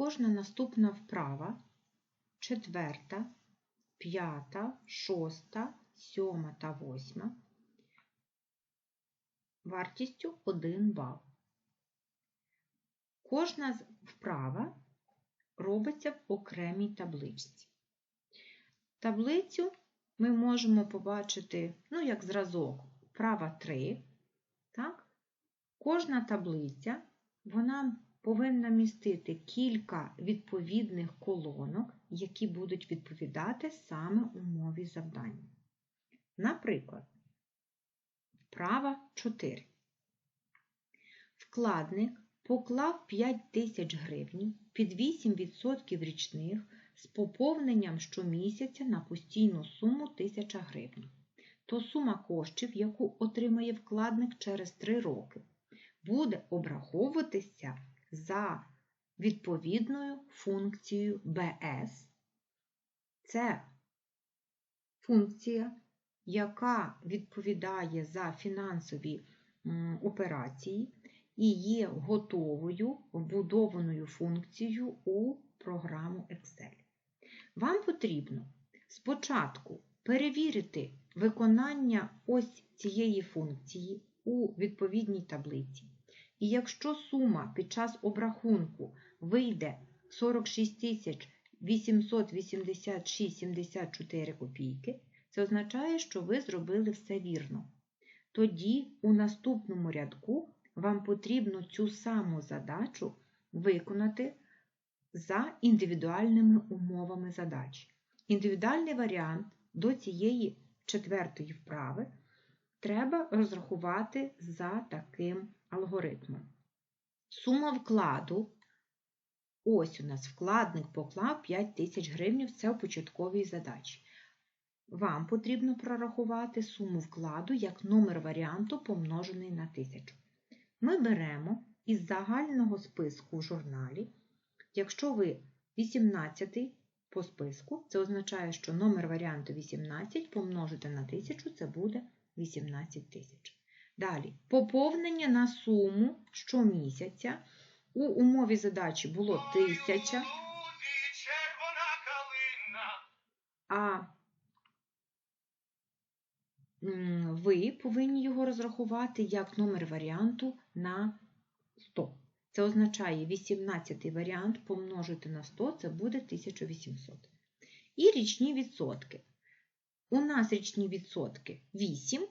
кожна наступна вправа, четверта, п'ята, шоста, сьома та восьма, вартістю 1 бал. Кожна вправа робиться в окремій табличці. Таблицю ми можемо побачити, ну, як зразок, вправа 3. Так? Кожна таблиця вона повинна містити кілька відповідних колонок, які будуть відповідати саме умові завдання. Наприклад, вправа 4. Вкладник поклав 5 тисяч гривень під 8% річних з поповненням щомісяця на постійну суму 1000 гривень. То сума коштів, яку отримає вкладник через 3 роки, буде обраховуватися за відповідною функцією BS. Це функція, яка відповідає за фінансові операції і є готовою вбудованою функцією у програму Excel. Вам потрібно спочатку перевірити виконання ось цієї функції у відповідній таблиці. І якщо сума під час обрахунку вийде 46 886,74 копійки, це означає, що ви зробили все вірно. Тоді у наступному рядку вам потрібно цю саму задачу виконати за індивідуальними умовами задачі. Індивідуальний варіант до цієї четвертої вправи треба розрахувати за таким алгоритмом. Сума вкладу. Ось у нас вкладник поклав 5 тисяч гривень, це у початковій задачі. Вам потрібно прорахувати суму вкладу як номер варіанту помножений на 1000. Ми беремо із загального списку в журналі. Якщо ви 18 по списку, це означає, що номер варіанту 18 помножити на 1000 це буде 18 тисяч. Далі, поповнення на суму щомісяця. У умові задачі було 1000, а ви повинні його розрахувати як номер варіанту на 100. Це означає 18 варіант помножити на 100, це буде 1800. І річні відсотки. У нас річні відсотки 8,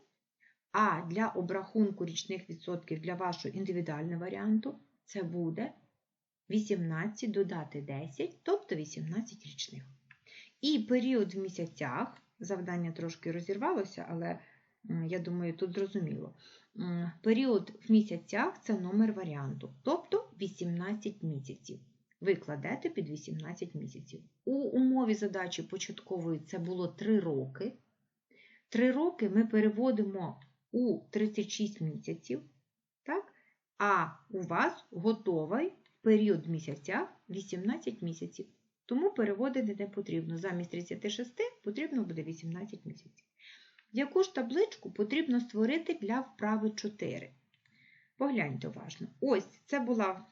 а для обрахунку річних відсотків для вашого індивідуального варіанту це буде 18 додати 10, тобто 18 річних. І період в місяцях, завдання трошки розірвалося, але я думаю, тут зрозуміло. Період в місяцях це номер варіанту, тобто 18 місяців. Ви під 18 місяців. У умові задачі початкової це було 3 роки. 3 роки ми переводимо у 36 місяців, так? а у вас готовий період в місяцях 18 місяців. Тому переводити не потрібно. Замість 36 потрібно буде 18 місяців. Яку ж табличку потрібно створити для вправи 4? Погляньте уважно. Ось це була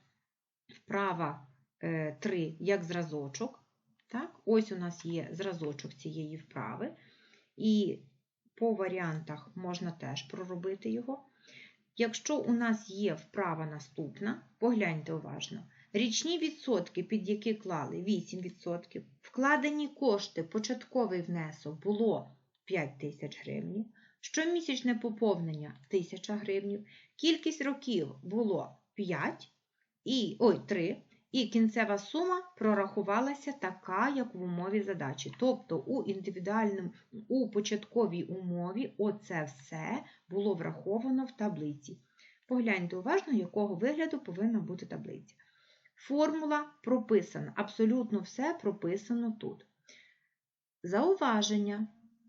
вправа 3 е, як зразочок. Так? Ось у нас є зразочок цієї вправи. І по варіантах можна теж проробити його. Якщо у нас є вправа наступна, погляньте уважно. Річні відсотки, під які клали 8%, вкладені кошти, початковий внесок було 5 тисяч гривень, щомісячне поповнення 1000 гривень, кількість років було 5, і, ой, 3, і кінцева сума прорахувалася така, як в умові задачі. Тобто у індивідуальному, у початковій умові оце все було враховано в таблиці. Погляньте уважно, якого вигляду повинна бути таблиця. Формула прописана, абсолютно все прописано тут. Зауваження,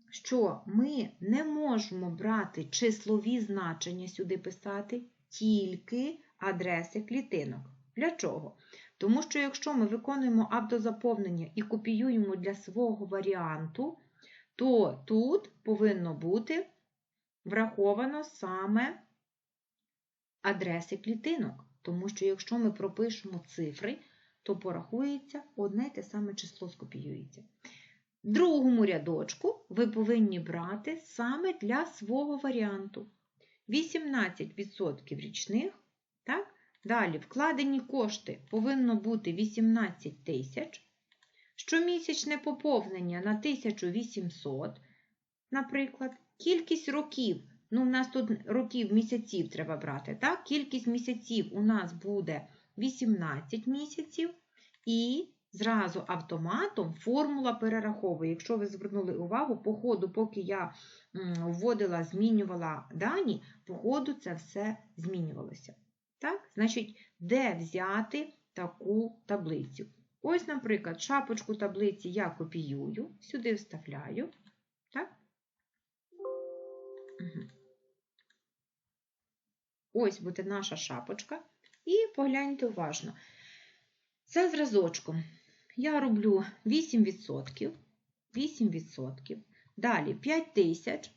що ми не можемо брати числові значення сюди писати, тільки адреси клітинок. Для чого? Тому що, якщо ми виконуємо автозаповнення і копіюємо для свого варіанту, то тут повинно бути враховано саме адреси клітинок. Тому що, якщо ми пропишемо цифри, то порахується одне й те саме число скопіюється. В другому рядочку ви повинні брати саме для свого варіанту. 18% річних. Далі вкладені кошти повинно бути 18 тисяч. Щомісячне поповнення на 1800, наприклад, кількість років. Ну, у нас тут років місяців треба брати. так? Кількість місяців у нас буде 18 місяців. І зразу автоматом формула перераховує. Якщо ви звернули увагу, по ходу, поки я вводила, змінювала дані, по ходу це все змінювалося. Так? Значить, де взяти таку таблицю? Ось, наприклад, шапочку таблиці я копіюю, сюди вставляю. Так? Ось буде наша шапочка. І погляньте уважно. За зразочком я роблю 8%. 8%. Далі 5 тисяч.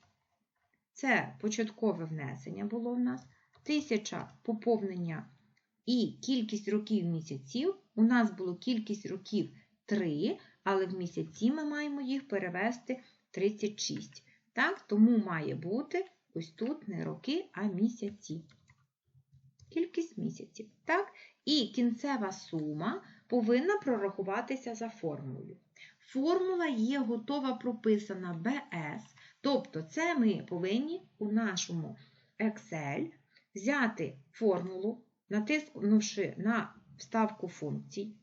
Це початкове внесення було в нас. Тисяча поповнення і кількість років місяців. У нас було кількість років 3, але в місяці ми маємо їх перевести 36. Так, Тому має бути ось тут не роки, а місяці. Кількість місяців. Так? І кінцева сума повинна прорахуватися за формулою. Формула є готова прописана BS, тобто це ми повинні у нашому Excel взяти формулу, натиснувши на вставку функцій.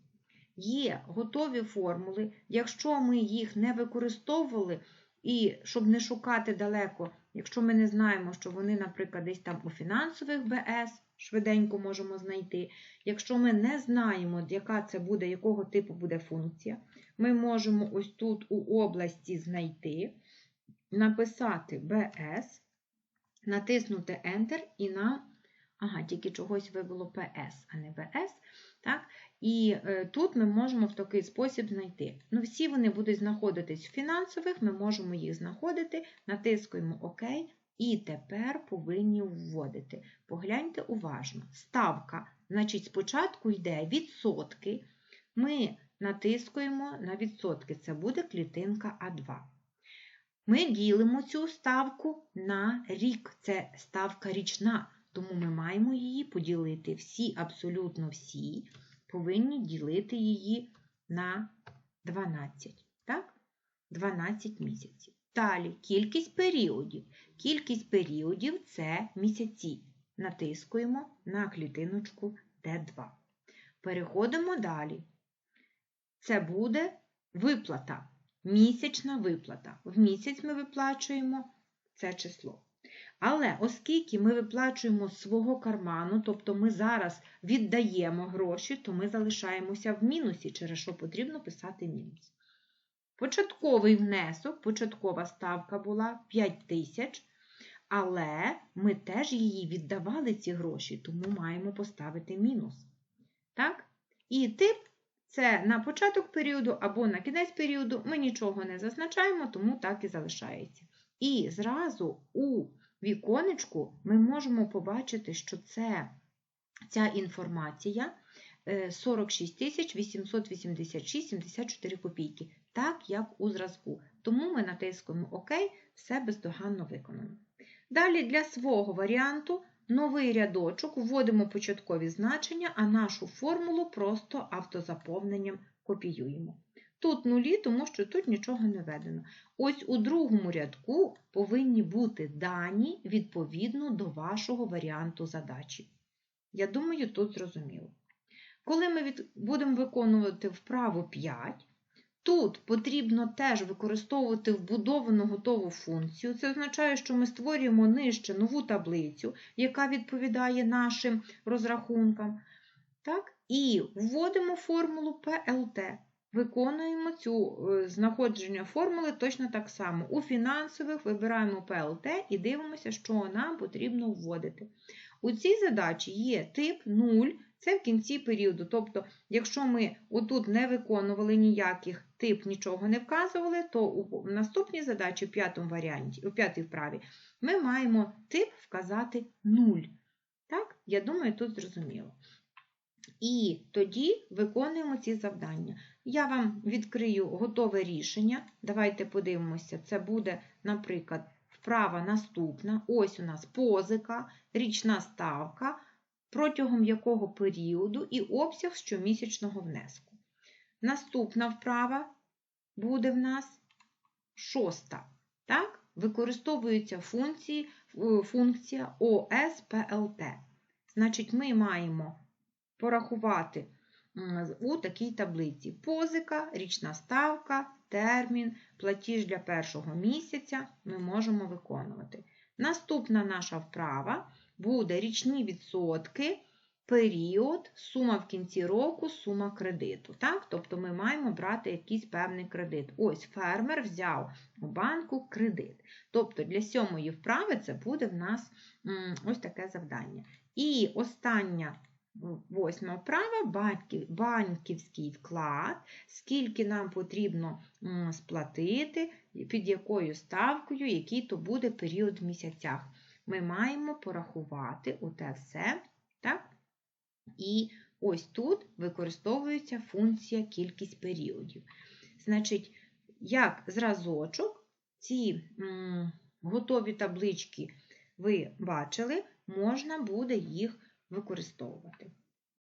Є готові формули, якщо ми їх не використовували, і щоб не шукати далеко, якщо ми не знаємо, що вони, наприклад, десь там у фінансових БС, швиденько можемо знайти. Якщо ми не знаємо, яка це буде, якого типу буде функція, ми можемо ось тут у області знайти, написати BS, натиснути Enter і нам, ага, тільки чогось вибило PS, а не BS. Так? І е, тут ми можемо в такий спосіб знайти. Ну, Всі вони будуть знаходитись в фінансових, ми можемо їх знаходити, натискуємо ОК, і тепер повинні вводити. Погляньте уважно. Ставка, значить, спочатку йде відсотки. Ми натискуємо на відсотки, це буде клітинка А2. Ми ділимо цю ставку на рік, це ставка річна, тому ми маємо її поділити всі, абсолютно всі, повинні ділити її на 12. Так? 12 місяців. Далі кількість періодів. Кількість періодів це місяці. Натискуємо на клітиночку D2. Переходимо далі. Це буде виплата. Місячна виплата. В місяць ми виплачуємо це число. Але оскільки ми виплачуємо з свого карману, тобто ми зараз віддаємо гроші, то ми залишаємося в мінусі, через що потрібно писати мінус. Початковий внесок, початкова ставка була 5 тисяч, але ми теж її віддавали ці гроші, тому маємо поставити мінус. Так? І тип це на початок періоду або на кінець періоду ми нічого не зазначаємо, тому так і залишається. І зразу у віконечку ми можемо побачити, що це ця інформація 46 886,74 копійки, так як у зразку. Тому ми натискуємо ОК, все бездоганно виконано. Далі для свого варіанту новий рядочок вводимо початкові значення, а нашу формулу просто автозаповненням копіюємо. Тут нулі, тому що тут нічого не введено. Ось у другому рядку повинні бути дані відповідно до вашого варіанту задачі. Я думаю, тут зрозуміло. Коли ми від... будемо виконувати вправу 5, тут потрібно теж використовувати вбудовану готову функцію. Це означає, що ми створюємо нижче нову таблицю, яка відповідає нашим розрахункам. Так? І вводимо формулу PLT. Виконуємо цю е, знаходження формули точно так само. У фінансових вибираємо PLT і дивимося, що нам потрібно вводити. У цій задачі є тип 0, це в кінці періоду. Тобто, якщо ми отут не виконували ніяких тип, нічого не вказували, то у наступній задачі, в п'ятому варіанті, у п'ятій вправі, ми маємо тип вказати 0. Так, я думаю, тут зрозуміло. І тоді виконуємо ці завдання. Я вам відкрию готове рішення. Давайте подивимося. Це буде, наприклад, вправа наступна. Ось у нас позика, річна ставка, протягом якого періоду і обсяг щомісячного внеску. Наступна вправа буде в нас шоста. Так? Використовується функції, е, функція ОСПЛТ. Значить, ми маємо порахувати у такій таблиці позика, річна ставка, термін, платіж для першого місяця ми можемо виконувати. Наступна наша вправа буде річні відсотки, період, сума в кінці року, сума кредиту. Так? Тобто ми маємо брати якийсь певний кредит. Ось фермер взяв у банку кредит. Тобто для сьомої вправи це буде в нас ось таке завдання. І остання Восьма вправа банків- банківський вклад, скільки нам потрібно сплатити, під якою ставкою, який то буде період в місяцях. Ми маємо порахувати оте все. Так? І ось тут використовується функція кількість періодів. Значить, як зразочок, ці готові таблички ви бачили, можна буде їх використовувати.